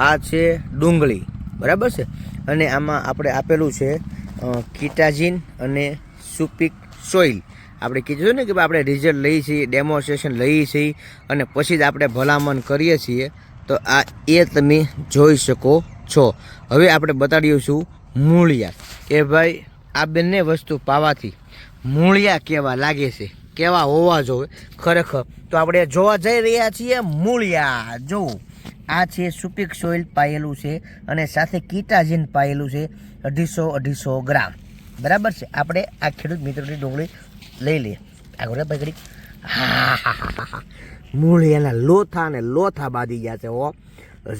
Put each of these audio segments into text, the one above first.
આ છે ડુંગળી. બરાબર છે? અને આમાં આપણે આપેલું છે કિટાજીન અને સુપિક સોઇલ. આપણે કીધું ને કે આપણે રિઝલ્ટ લઈએ છીએ, ડેમોન્સ્ટ્રેશન લઈએ છીએ અને પછી જ આપણે ભલામણ કરીએ છીએ, તો આ એ તમે જોઈ શકો છો. હવે આપણે બતાડીશું મૂળિયા. કે ભાઈ, આ બંને વસ્તુ પાવાથી મૂળિયા કેવા લાગે છે? કેવા હોવા જોઈએ? ખરેખર. તો આપણે જોવા જઈ રહ્યા છીએ મૂળિયા. જો આ છે સુપિક સોઇલ પાયેલું છે અને સાથે કીટાજીન પાયેલું છે, અઢીસો અઢીસો ગ્રામ. બરાબર છે? આપણે આ ખેડૂત મિત્રોની ડુંગળી લઈ લઈએ. આગળ પકડી હા હા મૂળિયાના લોથા ને લોથા બાંધી ગયા છે, હો.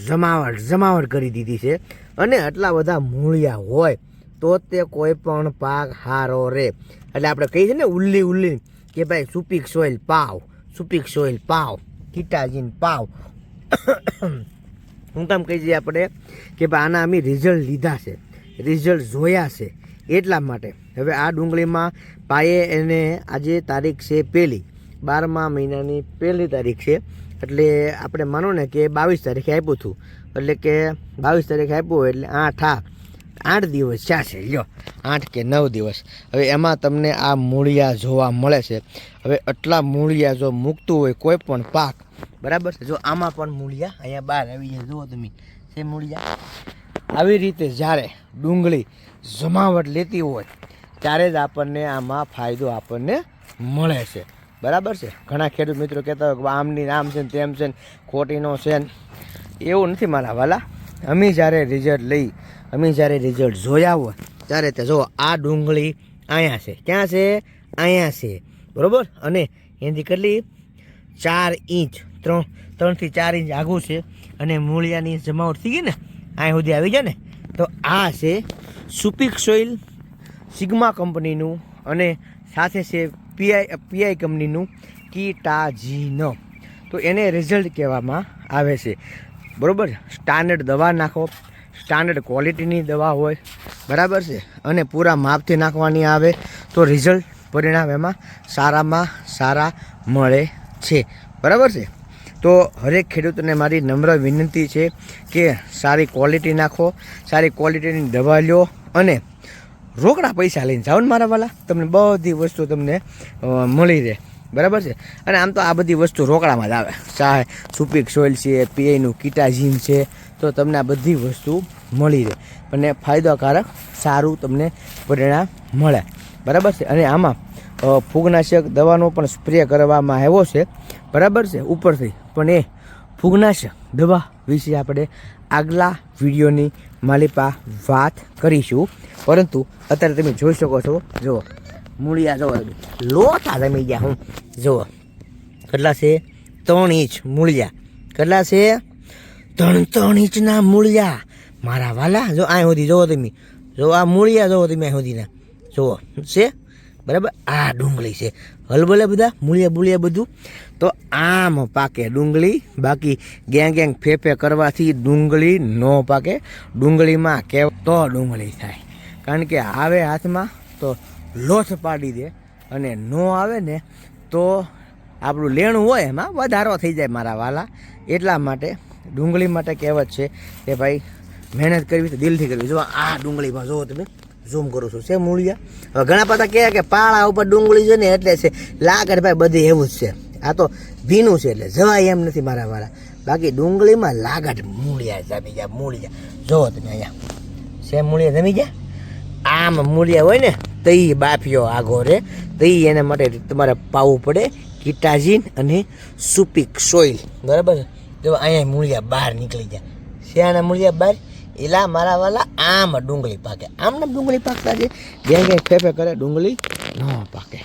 જમાવટ જમાવટ કરી દીધી છે. અને આટલા બધા મૂળિયા હોય તો તે કોઈ પણ પાક હારો રે. એટલે આપણે કહીએ છીએ ને ઉલ્લી ઉલ્લી કે ભાઈ સુપીક સોઇલ પાવ, સુપીક સોઇલ પાવ, કીટાજીન પાવ. હું કામ કહી દઈએ આપણે કે ભાઈ આના અમે રિઝલ્ટ લીધા છે. રિઝલ્ટ જોયા છે. એટલા માટે. હવે આ ડુંગળીમાં પાયે એને આજે તારીખ છે પહેલી. બારમા મહિનાની પહેલી તારીખ છે. એટલે આપણે માનો ને કે બાવીસ તારીખે આપ્યું હતું. એટલે કે બાવીસ તારીખે આપ્યું એટલે આઠ આ. આઠ દિવસ છે લ્યો. આઠ કે નવ દિવસ. હવે એમાં તમને આ મૂળિયા જોવા મળે છે. હવે આટલા મૂળિયા જો મૂકતું હોય કોઈ પણ પાક, બરાબર છે? જો આમાં પણ મૂળિયા અહીંયા બહાર આવી જાય જુઓ તમે, છે મૂળિયા? આવી રીતે જ્યારે ડુંગળી જમાવટ લેતી હોય, ત્યારે જ આપણને આમાં ફાયદો આપણને મળે છે. બરાબર છે? ઘણા ખેડૂત મિત્રો કહેતા હોય કે આમની આમ છે ને તેમ છે ને, ખોટીનો છે ને. એવું નથી મારા વાલા. અમે જ્યારે રિઝલ્ટ લઈ, અમે જ્યારે રિઝલ્ટ જોયા હોય, ત્યારે તે જો આ ડુંગળી અહીંયા છે, ક્યાં છે? અહીંયા છે. બરાબર? અને એની કેટલી? ચાર ઇંચ, ત્રણ, ત્રણથી ચાર ઇંચ આગું છે. અને મૂળિયાની જમાવટ થઈ ગઈ ને, અહીંયા સુધી આવી જાય ને, તો આ છે સુપિક સોઇલ સિગ્મા કંપનીનું અને સાથે છે પીઆઈ પીઆઈ કંપનીનું કીટાજીન. તો એને રિઝલ્ટ કહેવામાં આવે છે. બરોબર? સ્ટાન્ડર્ડ દવા નાખો. સ્ટાન્ડર્ડ ક્વોલિટીની દવા હોય, બરાબર છે? અને પૂરા માપથી નાખવાની આવે, તો રિઝલ્ટ પરિણામ એમાં સારામાં સારા મળે છે. બરાબર છે? તો હરેક ખેડૂતને મારી નમ્ર વિનંતી છે કે સારી ક્વોલિટી નાખો, સારી ક્વોલિટીની દવા લો અને રોકડા પૈસા લઈને જાઓ ને મારા વાલા. તમને બધી વસ્તુ તમને મળી રહે. બરાબર છે? અને આમ તો આ બધી વસ્તુ રોકડામાં જ આવે. ચાહે સુપીક સોઇલ છે, પીઆઈનું કીટાજીન છે, તો તમને આ બધી વસ્તુ મળી રહે. અને ફાયદાકારક, સારું તમને પરિણામ મળે. બરાબર છે? અને આમાં ફૂગનાશક દવાનો પણ સ્પ્રે કરવામાં આવ્યો છે. બરાબર છે? ઉપરથી પણ એ ફૂગનાશક દવા વિશે આપણે આગલા વિડીયોની માલિપા વાત કરીશું. પરંતુ અત્યારે તમે જોઈ શકો છો, જુઓ. મૂળિયા તમે. લોથા જમી ગયા હું. જુઓ. કેટલા છે? ત્રણ ઇંચ મૂળિયા. કેટલા છે? ત્રણ ત્રણ ઇંચના મૂળિયા. મારા વાલા, જો આ સુધી જુઓ તમે. જો આ મૂળિયા જુઓ તમે અહીં સુધીના. જુઓ. છે? બરાબર? આ ડુંગળી છે. હલબલે બધા, મૂળિયા, બુળિયા બધું. તો આમ પાકે ડુંગળી. બાકી ગેંગ ગેંગ ફેફે કરવાથી ડુંગળી ન પાકે. ડુંગળીમાં કે તો ડુંગળી થાય. કારણ કે આવે હાથમાં, તો લોથ પાડી દે અને ન આવે ને તો આપણું લેણું હોય એમાં વધારો થઈ જાય મારા વાલા. એટલા માટે ડુંગળી માટે કહેવત છે કે ભાઈ, મહેનત કરવી તો દિલથી કરવી. જો આ ડુંગળીમાં જુઓ તમે ઝૂમ કરું છું. છે મૂળિયા? હવે ઘણા બધા કહે કે પાળા ઉપર ડુંગળી છે ને, એટલે છે. લાગડ ભાઈ બધી એવું જ છે. આ તો ભીનું છે એટલે જવાય એમ નથી મારા વાળા બાકી ડુંગળીમાં લાગડ મૂળિયા જમી ગયા, મૂળિયા. જુઓ તમે અહીંયા. છે મૂળિયા જમી ગયા? આમ મૂળિયા હોય ને તઈ બાફિયો આગો રે તઈ એના માટે તમારે પાવું પડે કિટાજીન અને સુપિક સોઇલ બરાબર જો અહીંયા મૂળિયા બહાર નીકળી જાય શિયાળા મૂળિયા બહાર? એલા મારા વાલા આમ ડુંગળી પાકે. આમ ને ડુંગળી પાકતા છે. જ્યાં ક્યાંય ફેફે કરે ડુંગળી ન પાકે.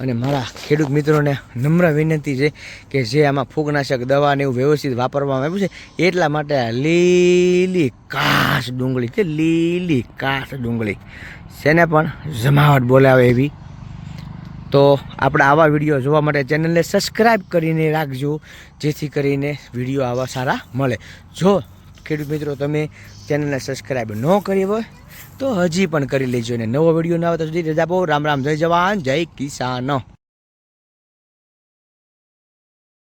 અને મારા ખેડૂત મિત્રોને નમ્ર વિનંતી છે કે જે આમાં ફૂગનાશક દવાને એવું વ્યવસ્થિત વાપરવામાં આવ્યું છે, એટલા માટે આ લીલી કાશ ડુંગળી છે લીલી કાશ ડુંગળી. જેને પણ જમાવટ બોલાવે એવી. તો આપણે આવા વીડિયો જોવા માટે ચેનલને સબસ્ક્રાઈબ કરીને રાખજો, જેથી કરીને વીડિયો આવા સારા મળે. જો ખેડૂત મિત્રો તમે ચેનલને સબસ્ક્રાઈબ ન કરી હોય તો હજી પણ કરી લેજો ને નવો વીડિયો ના આવે તો સુધી રજા બહુ રામ રામ, જય જવાન, જય કિસાન.